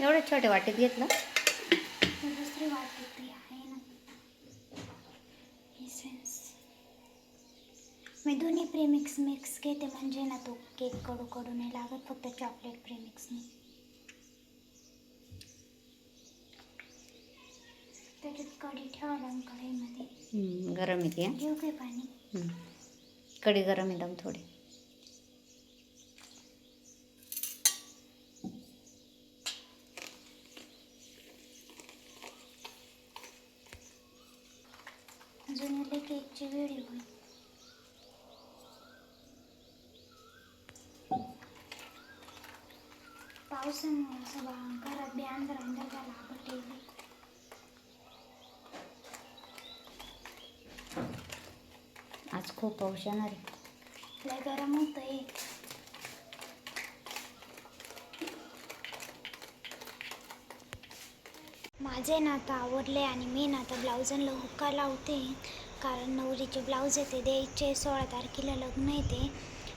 एवढं छोटे वाटीत घेतलं दुसरी वाटी आहे मी दोन्ही प्रेमिक्स मिक्स घेते म्हणजे ना तो केक कडू कडू नाही लागत फक्त चॉकलेट प्रेमिक्सने त्याच्यात कढी ठेवा लावून कढईमध्ये. गरम येते हा? घेऊ काय पाणी. कढी गरम एकदम थोडी. पावसामुळे सगळं घरात बी अंधार अंधार झाला आपण आज खूप पाऊस येणार आहे. लय गरम होतंय. माझे ना आता आवडले आणि मी ना आता ब्लाऊजांना हुक्का लावते. कारण नवरीचे ब्लाऊज येते द्यायचे सोळा तारखेला लग्न येते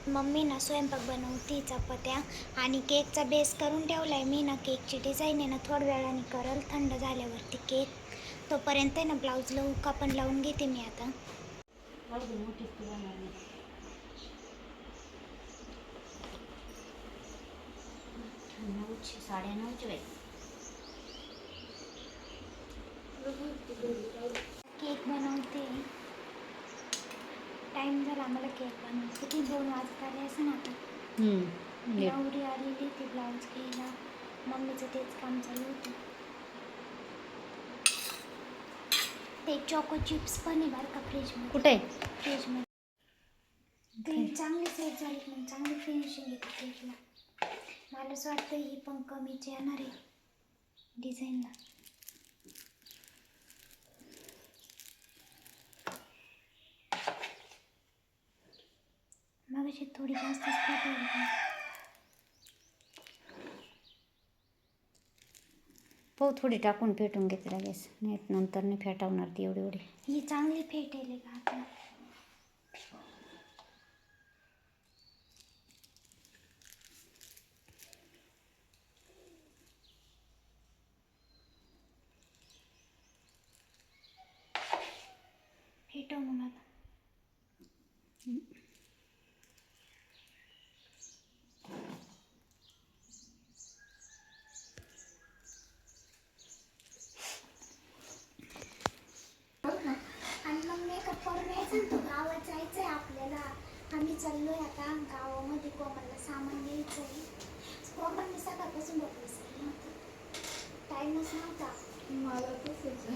मम्मी ना स्वयंपाक बनवती चपात्या आणि केकचा बेस करून ठेवला आहे मी ना. केकची डिझाईन आहे ना थोड्या वेळाने करल. थंड झाल्यावरती केक. तोपर्यंत आहे ना ब्लाऊजला हुक्का पण लावून घेते मी आता. नऊची साडेनऊशे बाई केक बनवते आम्हाला केक बनवायचं. किती दोन वाजता आले असं ना आता. नवरी आलेली ती ब्लाऊज घ्यायला. मम्मीचं तेच काम चालू होतं. ते चॉको चिप्स पण आहे बरं का फ्रीजमध्ये कुठे? फ्रीजमध्ये ते चांगली सेट झाली पण चांगली फिनिशिंग येते केकला मला असं वाटतं ही पण कमीच येणार आहे. डिझाईनला मग अशी थोडी फेटायला पाहिजे. हो थोडी टाकून फेटून घेते लगेच. नाही नंतर नाही फेटावणार ती एवढी एवढी. ही चांगली फेटेल का आता फेटव मग आता आणि मग मेकअप करून यायचं ना, तो गावात जायचंय आपल्याला चाललोय आता गावामध्ये कोमलला सामान घ्यायचंय. कोमलने सकाळपासून बघूस टाईमच नव्हता. मला तसंच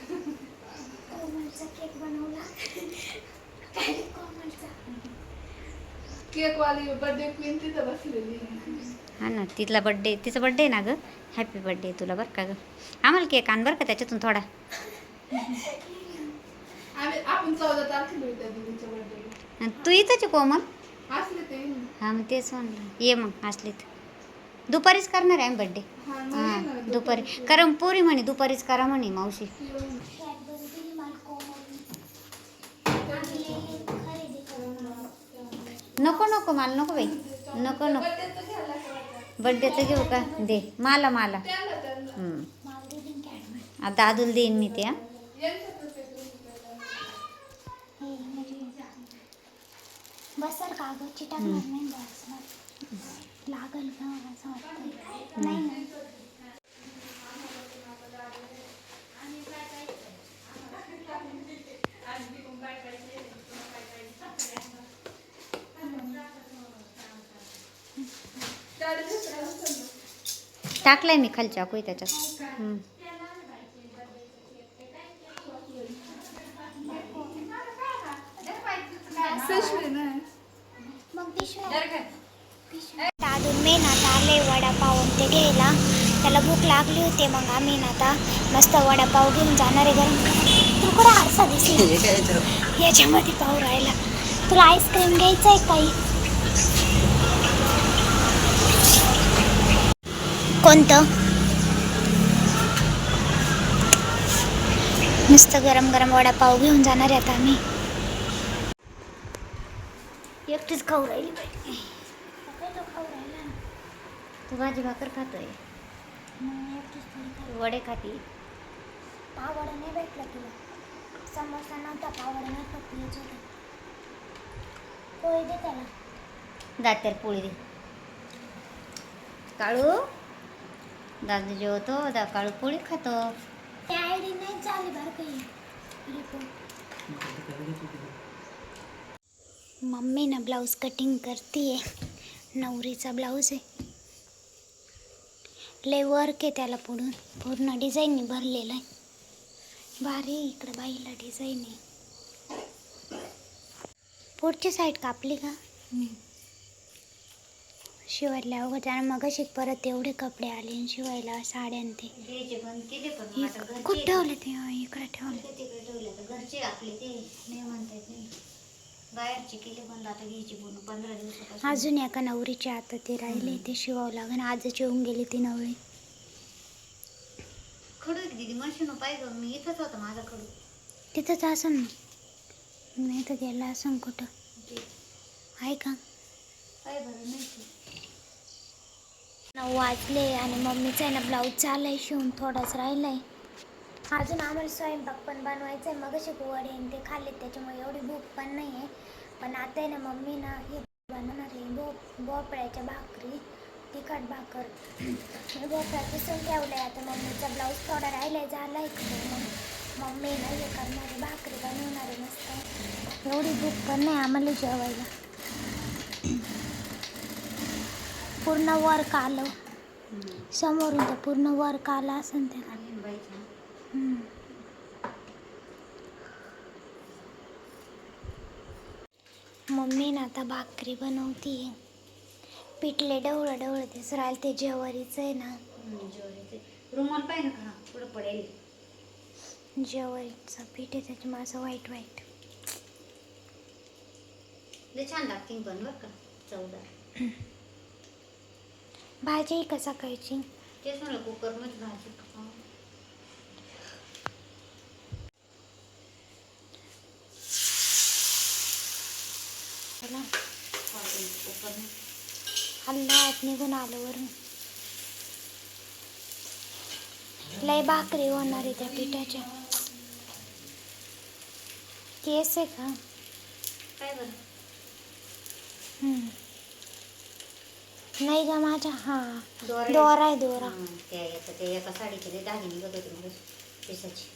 कोमलचा केक बनवला. काय कोमलचा केक वाली बर्थडे क्वीन तिथं बसलेली. आहे. हा ना तिथला बड्डे तिचा बड्डे ना गं? हॅपी बड्डे तुला बरं का गं? आम्हाला केक आण बरं का त्याच्यातून थोडा. आम्ही आपण चौदा तारखेला होत्या दीदीच्या बर्थडे आणि तू इथंच आहे कोमल? असले ते. हा मग तेच म्हणलं. ये मग असलीत. दुपारीच करणार आहे बड्डे हा मग हां दुपारी. कारण पोरी म्हणे दुपारीच करा म्हणे मावशी. येऊन. कॅडबरी दिली मला कोमलने आम्ही खरेदी करून आलो. नको नको मला नको बाई. नको नको. घ्यायला लागतं. बड्डेचं घेऊ का? दे. मला मला. त्यांना त्यांना हम्म. मला दिली कॅडबरी आता दादूला देईन मी ते हा आहे तुमचं. हे म्हणजे बसर कागदची टाकणार नाही बसणार लागल का असं वाटतं नाही ना? टाकलाय मी खालच्या आहे त्याच्यात. मग दादून मी ना आता आले वडापाव आणि ते घ्यायला त्याला भूक लागली होती मग आम्ही ना आता मस्त वडापाव घेऊन जाणार आहे गरम तू कुठं आरसा दिसला याच्यामध्ये पाव राहिला तुला आईस्क्रीम घ्यायचं आहे काही कोणतं नुसतं गरम गरम वडापाव घेऊन जाणार आहे आता आम्ही. एकटीच खाऊ राहिली तू भाजी भाकर खातोय. वडे खाती पावडा नाही भेटला तुला समोसा नव्हता पावडा नाही होतं पोळी दे त्याला दात्यार पोळी दे काळू दादू जेवतो दा काळू पोळी खातो त्या आयडी नाही झाली बरं काही रिपोर्ट मम्मी ना ब्लाऊज कटिंग करतीये नवरीचा ब्लाऊज आहे. लय वर्क आहे त्याला पुढून. पूर्ण डिझाईननी भरलेलं आहे. भारी आहे इकडं बाईला डिझाईन आहे. पुढची साईड कापली का? शिवायला अवघड आणि मग परत एवढे कपडे आले शिवायला साड्या ते. घरचे ठेवले ते इकडे ठेवले. बाहेरचे केले बंद आता घ्यायचे बोलून पंधरा दिवसापासून. अजून एका नवरीचे आता ते राहिले ते शिवावं लागेल आजच येऊन गेली ती नवरी. खडू आहे की दीदी मशीन पाहिजे मी इथंच होता माझा खडू तिथंच असं नाही तर गेला असं कुठं? आहे का? काय बरं नाही. नऊ वाजले आणि मम्मीचा आहे ना ब्लाऊज चाललाय शिवून थोडाच राहिलाय. अजून आम्हाला स्वयंपाक पण बनवायचा आहे मग वडे आणि ते खाल्ले त्याच्यामुळे एवढी भूक पण नाही. आता आहे ना मम्मी ना हे बनवणार आहे भो भोपळ्याच्या भाकरी तिखट भाकर. हे भोपळा किसून ठेवलं आहे आता मम्मीचा ब्लाऊज थोडा राहिलाय झाला आहे मग? मम्मी ना हे करणार आहे भाकरी बनवणार आहे मस्त एवढी भूक पण नाही आम्हाला जेवायला. पूर्ण वर्क आलं. समोरून तर पूर्ण वर्क आला असेल त्याला आणि बाईच्या हम्म. मम्मी ना आता भाकरी बनवती पिठले डवळं डवळं तेच राहिलं ते ज्वारीचं आहे ना. रुमाल पाहिजे का? पुढं पडेल. ज्वारीचं पीठ आहे त्याच्यामुळे असं व्हाईट व्हाईट लय छान पण बरं का चवदार. भाजी आहे का सकाळची? तेच म्हणलं कुकरमध्ये भाजी. चला. हल्ला आत निघून लय भाकरी होणार आहे त्या पिठाच्या. केस आहे का? काय बरं. नाही का माझ्या हा. दोरा आहे. दोरा त्या एका साडीचे दागिने पिसाचे